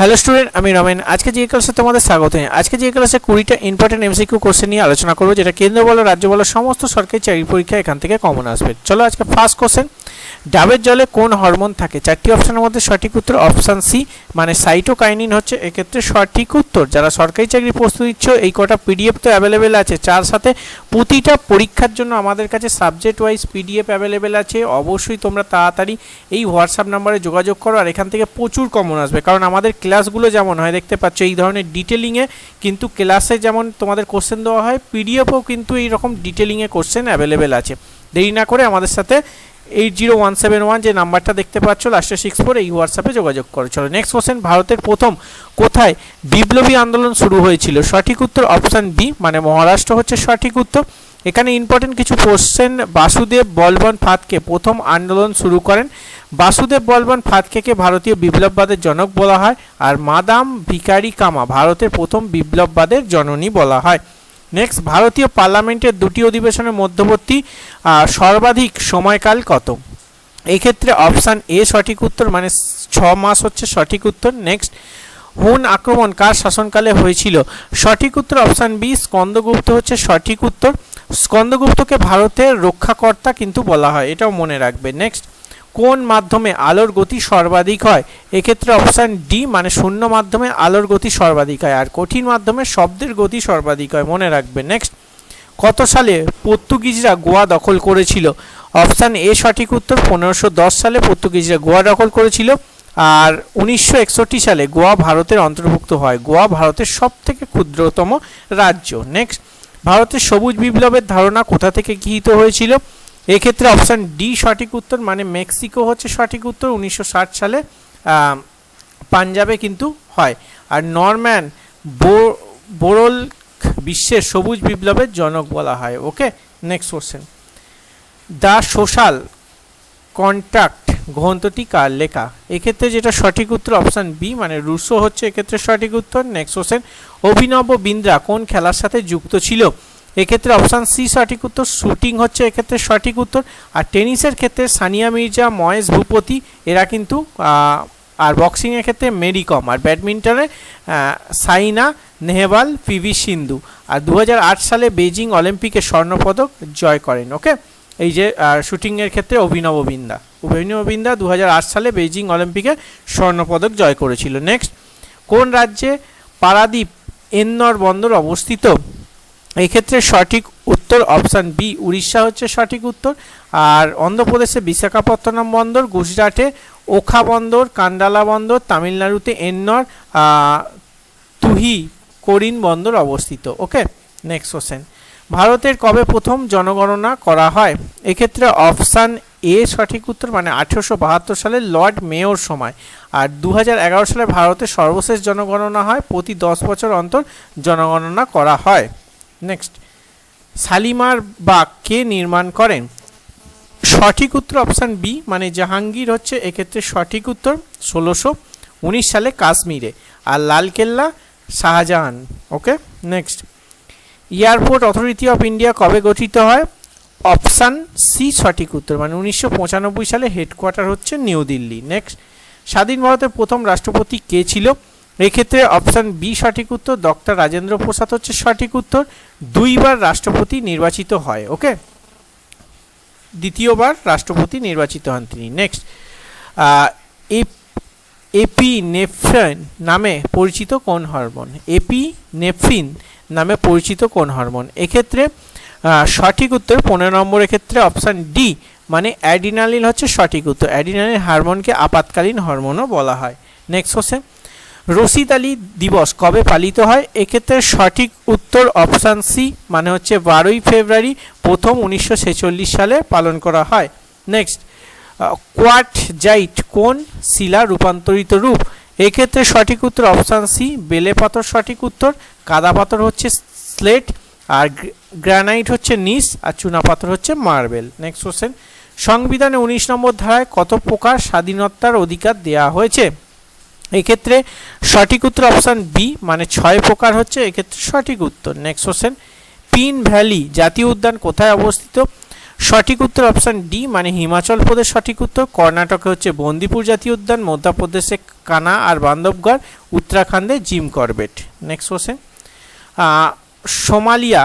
Hello student আমি রমেন আজকে যে ক্লাসে তোমাদের স্বাগত। আজকে যে ক্লাসে কুড়িটা ইম্পর্টেন্ট এমসিকিউ কোশ্চেন নিয়ে আলোচনা করব, যেটা কেন্দ্র বলো, রাজ্য বলো, সমস্ত সরকারি চাকরি পরীক্ষা এখান থেকে কমন আসবে চলো আজকে ফার্স্ট কোশ্চেন ডাবের জলে কোন হরমোন থাকে? চারটি অপশনের মধ্যে সঠিক উত্তর অপশান সি মানে সাইটোকাইনিন হচ্ছে এক্ষেত্রে সঠিক উত্তর। যারা সরকারি চাকরি প্রস্তুতি নিচ্ছ, এই কটা পিডিএফ তো অ্যাভেলেবেল আছে। যার সাথে প্রতিটা পরীক্ষার জন্য আমাদের কাছে সাবজেক্ট ওয়াইজ পিডিএফ অ্যাভেলেবেল আছে। অবশ্যই তোমরা তাড়াতাড়ি এই হোয়াটসঅ্যাপ নাম্বারে যোগাযোগ করো আর এখান থেকে প্রচুর কমন আসবে। কারণ আমাদের ক্লাসগুলো যেমন হয়, দেখতে পাচ্ছ, এই ধরনের ডিটেলিংয়ে কিন্তু ক্লাসে যেমন তোমাদের কোশ্চেন দেওয়া হয় পিডিএফও কিন্তু এই রকম ডিটেলিংয়ে কোশ্চেন অ্যাভেলেবেল আছে। দেরি না করে আমাদের সাথে eight zero one seven one যে নাম্বারটা দেখতে পাচ্ছ লাস্টে সিক্স ফোর এই হোয়াটসঅ্যাপে যোগাযোগ করো। চলো নেক্সট কোশ্চেন ভারতের প্রথম কোথায় বিপ্লবী আন্দোলন শুরু হয়েছিল? সঠিক উত্তর অপশান বি মানে মহারাষ্ট্র হচ্ছে সঠিক উত্তর। এখানে ইম্পর্টেন্ট কিছু কোশ্চেন বাসুদেব বলবন ফাতকে প্রথম আন্দোলন শুরু করেন। বাসুদেব বলবন ফাতকেকে ভারতীয় বিপ্লববাদের জনক বলা হয়, আর মাদাম ভিকারি কামা ভারতের প্রথম বিপ্লববাদের জননী বলা হয়। নেক্সট ভারতীয় পার্লামেন্টের দুটি অধিবেশনের মধ্যবর্তী সর্বাধিক সময়কাল কত? এই ক্ষেত্রে অপশান এ সঠিক উত্তর মানে ছ মাস হচ্ছে সঠিক উত্তর। নেক্সট হুন আক্রমণ কার শাসনকালে হয়েছিল? সঠিক উত্তর অপশান বি স্কন্দগুপ্ত হচ্ছে সঠিক উত্তর। স্কন্দগুপ্তকে ভারতের রক্ষাকর্তা কিন্তু বলা হয়, এটাও মনে রাখবে। নেক্সট কোন মাধ্যমে আলোর গতি সর্বাধিক হয়? এক্ষেত্রে অপশান ডি মানে শূন্য মাধ্যমে আলোর গতি সর্বাধিক হয়, আর কঠিন মাধ্যমে শব্দের গতি সর্বাধিক হয়। মনে রাখবে। নেক্সট কত সালে পর্তুগিজরা গোয়া দখল করেছিল? অপশান এ সঠিক উত্তর, পনেরোশো সালে পর্তুগিজরা গোয়া দখল করেছিল, আর উনিশশো একষট্টি সালে গোয়া ভারতের অন্তর্ভুক্ত হয়। গোয়া ভারতের সব থেকে ক্ষুদ্রতম রাজ্য। নেক্সট ভারতের সবুজ বিপ্লবের ধারণা কোথা থেকে গৃহীত হয়েছিল? এক্ষেত্রে অপশান ডি সঠিক উত্তর মানে মেক্সিকো হচ্ছে সঠিক উত্তর, উনিশশো ষাট সালে পাঞ্জাবে কিন্তু হয়। আর নরম্যান বোরল বিশ্বের সবুজ বিপ্লবের জনক বলা হয়। Okay next question the social contract গ্রন্থটি কার লেখা? এক্ষেত্রে যেটা সঠিক উত্তর, অপশান বি মানে রুশো হচ্ছে এক্ষেত্রে সঠিক উত্তর। নেক্সট কোশ্চেন অভিনব বিন্দ্রা কোন খেলার সাথে যুক্ত ছিল? এক্ষেত্রে অপশান সি সঠিক উত্তর, শুটিং হচ্ছে এক্ষেত্রে সঠিক উত্তর, আর টেনিসের ক্ষেত্রে সানিয়া মির্জা, মহেশ ভূপতি, এরা কিন্তু আর বক্সিংয়ের ক্ষেত্রে মেরি কম, আর ব্যাডমিন্টনে সাইনা, নেহওয়াল, পিভি সিন্ধু। আর দু হাজার আট সালে বেজিং অলিম্পিকে স্বর্ণপদক জয় করেন, ওকে? এই যে শুটিংয়ের ক্ষেত্রে অভিনব বিন্দা। অভিনব বিন্দা দু হাজার আট সালে বেজিং অলিম্পিকে স্বর্ণপদক জয় করেছিল। নেক্সট, কোন রাজ্যে পারাদ্বীপ এন্নর বন্দর অবস্থিত? এই ক্ষেত্রে সঠিক উত্তর অপশান বি, উড়িষ্যা হচ্ছে সঠিক উত্তর। আর অন্ধ্রপ্রদেশে বিশাখাপত্তনম বন্দর, গুজরাটে ওখা বন্দর, কান্ডালা বন্দর, তামিলনাড়ুতে এন্নর তুহি করিন বন্দর অবস্থিত। ওকে নেক্সট কোশ্চেন ভারতের কবে প্রথম জনগণনা করা হয়? এক্ষেত্রে অপশান এ সঠিক উত্তর মানে আঠেরোশো বাহাত্তর সালে লর্ড মেয়র সময়। আর দু হাজার এগারো সালে ভারতের সর্বশেষ জনগণনা হয়, প্রতি দশ বছর অন্তর জনগণনা করা হয়। নেক্সট শালিমার বাগ কে নির্মাণ করেন? সঠিক উত্তর অপশান বি মানে জাহাঙ্গীর হচ্ছে এক্ষেত্রে সঠিক উত্তর ষোলোশো উনিশ সালে কাশ্মীরে। আর Lal Qila, Shah Jahan okay next airport authority of India কবে গঠিত হয়? অপশান সি সঠিক উত্তর মানে উনিশশো পঁচানব্বই সালে হেডকোয়ার্টার হচ্ছে নিউ দিল্লি। নেক্সট স্বাধীন ভারতের প্রথম রাষ্ট্রপতি কে ছিল? এক্ষেত্রে অপশান বি সঠিক উত্তর, ডক্টর রাজেন্দ্র প্রসাদ হচ্ছে সঠিক উত্তর। দুইবার রাষ্ট্রপতি নির্বাচিত হয়, ওকে? দ্বিতীয়বার রাষ্ট্রপতি নির্বাচিত হন তিনি। নেক্সট এপি নেফ্রিন নামে পরিচিত কোন হরমোন? এপি নেফ্রিন নামে পরিচিত কোন হরমোন? এক্ষেত্রে সঠিক উত্তর পনেরো নম্বরের ক্ষেত্রে অপশান ডি মানে অ্যাডিনালিন হচ্ছে সঠিক উত্তর। অ্যাডিনালিন হরমোনকে আপাতকালীন হরমোনও বলা হয়। নেক্সট কোশ্চেন রশিদ আলী দিবস কবে পালিত হয়? এক্ষেত্রে সঠিক উত্তর অপশান সি মানে হচ্ছে বারোই ফেব্রুয়ারি প্রথম উনিশশো ছেচল্লিশ সালে পালন করা হয়। নেক্সট কোয়াট জাইট কোন শিলা রূপান্তরিত রূপ? এক্ষেত্রে সঠিক উত্তর অপশান সি বেলে পাথর সঠিক উত্তর, কাদা পাথর হচ্ছে স্লেট, আর গ্রানাইট হচ্ছে নিস, আর চুনা পাথর হচ্ছে মার্বেল। নেক্সট কোশ্চেন সংবিধানে উনিশ নম্বর ধারায় কত প্রকার স্বাধীনতার অধিকার দেওয়া হয়েছে? এক্ষেত্রে সঠিক উত্তর অপশান বি মানে ছয় প্রকার হচ্ছে, এক্ষেত্রে সঠিক উত্তর। নেক্সট কোশ্চেন পিন ভ্যালি জাতীয় উদ্যান কোথায় অবস্থিত? সঠিক উত্তর অপশান ডি মানে হিমাচল প্রদেশ সঠিক উত্তর, কর্ণাটকে হচ্ছে বন্দিপুর জাতীয় উদ্যান মধ্যপ্রদেশে কানা আর Bandhavgarh, উত্তরাখণ্ডে Jim Corbett. Next question Somalia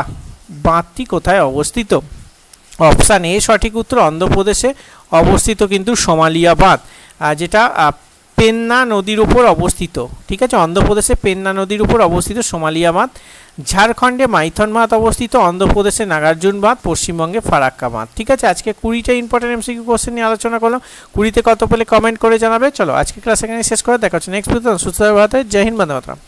বাঁধটি কোথায় অবস্থিত? অপশান এ সঠিক উত্তর অন্ধ্রপ্রদেশে অবস্থিত কিন্তু সোমালিয়া বাঁধ যেটা পেন্না নদীর উপর অবস্থিত, ঠিক আছে? অন্ধ্রপ্রদেশে পেন্না নদীর উপর অবস্থিত সোমালিয়া বাঁধ ঝাড়খণ্ডে মাইথন বাঁধ অবস্থিত অন্ধ্রপ্রদেশে নাগার্জুন বাঁধ, পশ্চিমবঙ্গে ফারাক্কা বাঁধ, ঠিক আছে? আজকে কুড়িটা ইম্পর্টেন্ট এমসিকিউ কোশ্চেন নিয়ে আলোচনা করলাম। কুড়িতে কত পেলে কমেন্ট করে জানাবে। চলো আজকে ক্লাস এখানে শেষ করে দেখা হচ্ছে নেক্সট ভিডিও সুস্থ ভারতের জয় হিন্দ মাতরম।